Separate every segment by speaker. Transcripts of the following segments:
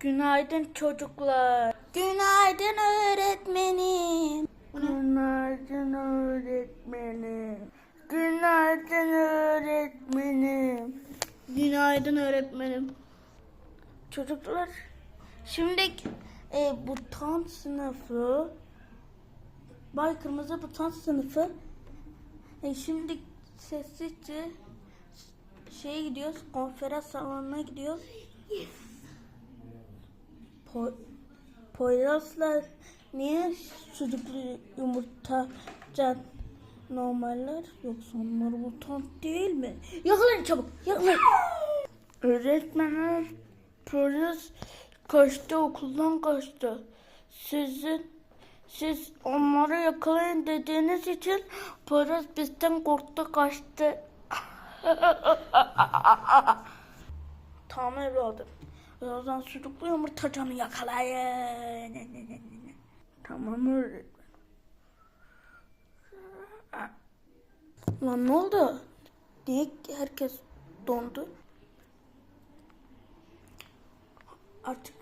Speaker 1: Günaydın çocuklar. Günaydın öğretmenim. Günaydın öğretmenim. Günaydın öğretmenim. Günaydın öğretmenim. Çocuklar, şimdi e, buton sınıfı, Bay Kırmızı buton sınıfı. E, şimdi sessizce şeye gidiyoruz, konferans salonuna gidiyoruz. Po Poyrazlar niye sucuklu yumurta can normaller yoksa onlar mutant değil mi? Yakalayın çabuk yakalayın. Öğretmenim Poyraz kaçtı okuldan kaçtı. Sizin siz onları yakalayın dediğiniz için Poyraz bizden korktu kaçtı. tamam evladım. Birazdan sucuklu yumurtacını yakalayın. Tamam öğretmen. Lan ne oldu? Niye herkes dondu? Artık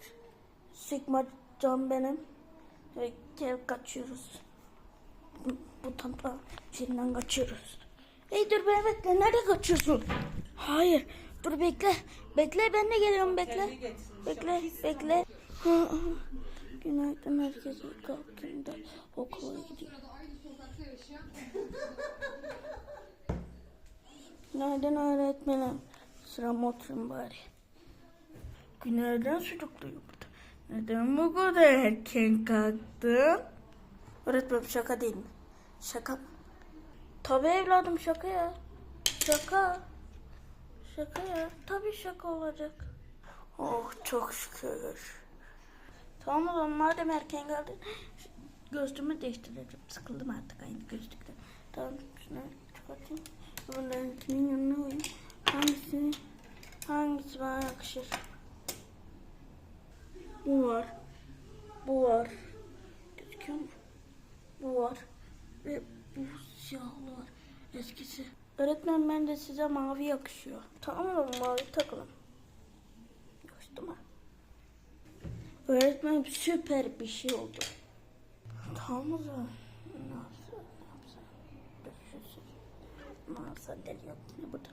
Speaker 1: Sigma can benim. Ve gel kaçıyoruz. Bu, bu tanta içinden kaçıyoruz. Hey dur beni bekle. Nerede kaçıyorsun? Hayır. Dur bekle. Bekle ben de geliyorum bekle. Bekle bekle. Günaydın herkese kalktığımda okula gidiyorum. Günaydın öğretmenim. Sıram oturun bari. Günaydın sucuklu yumurta. Neden bu kadar erken kalktın? Öğretmenim şaka değil mi? Şaka mı? Tabii evladım şaka ya. Şaka. Şaka ya. Tabii şaka olacak. Oh çok şükür. Tamam o zaman madem erken geldin gözlüğümü değiştireceğim. Sıkıldım artık aynı gözlükten. Tamam şunu çıkartayım. Bunlarınkinin yanına koyayım. Hangisi, hangisi bana yakışır? Bu var. Bu var. Gözüküyor mu? Bu var. Ve bu siyahlı var. Eskisi. Öğretmen ben de size mavi yakışıyor. Tamam mı? Mavi takalım. Mı? Öğretmenim süper bir şey oldu. Tamam zaman. Ne yapsam deli. Ne burada?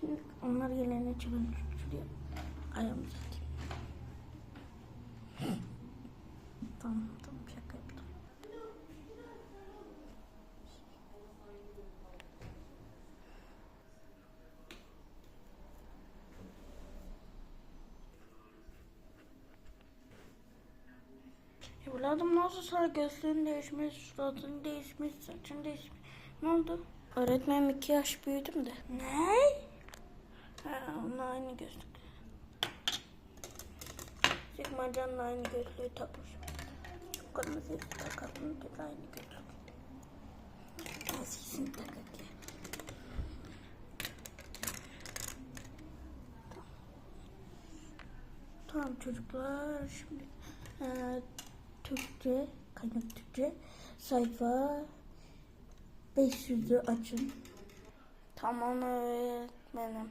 Speaker 1: Şimdi onlar gelene çıkın şuraya. Ayağımı tamam tamam şaka yaptım. Evladım nasıl sana gözlüğün değişmiş, suratın değişmiş, saçın değişmiş. Ne oldu? Öğretmenim iki yaş büyüdüm de. Ne? Ha, onunla aynı gözlük. Sigma Can'la aynı gözlüğü takmış. Şu kırmızı takalım da aynı gözlük. Eskisini takak ya. Tamam çocuklar şimdi eee, Türkçe, kaynak Türkçe sayfa 500'ü açın. Tamam öğretmenim.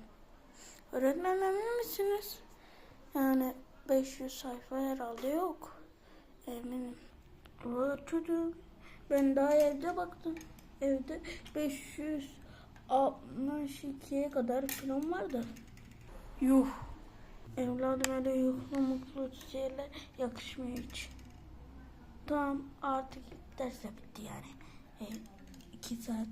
Speaker 1: Öğretmenim emin misiniz? Yani 500 sayfa herhalde yok. Eminim. Aa, çocuğum ben daha evde baktım. Evde 562'ye kadar falan vardı. Yuh. Evladım öyle yuhlu mutlu şeyler yakışmıyor hiç. Tamam artık ders de bitti yani. E, iki saat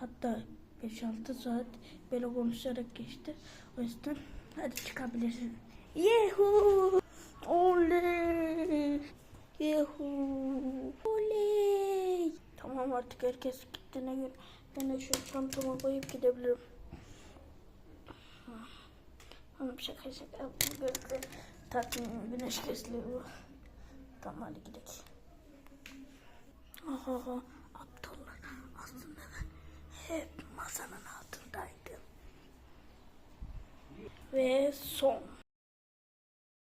Speaker 1: hatta 5-6 saat böyle konuşarak geçti. O yüzden hadi çıkabilirsin. Yehu! Oley! Yehu! Oley! Tamam artık herkes gittiğine göre ben de şu çantama koyup gidebilirim. Hanım şaka şaka gözle takmayayım güneş gözlüğü bu. Tamam hadi gidelim. Aha, aptallar. Aslında ben hep masanın altındaydım. Ve son.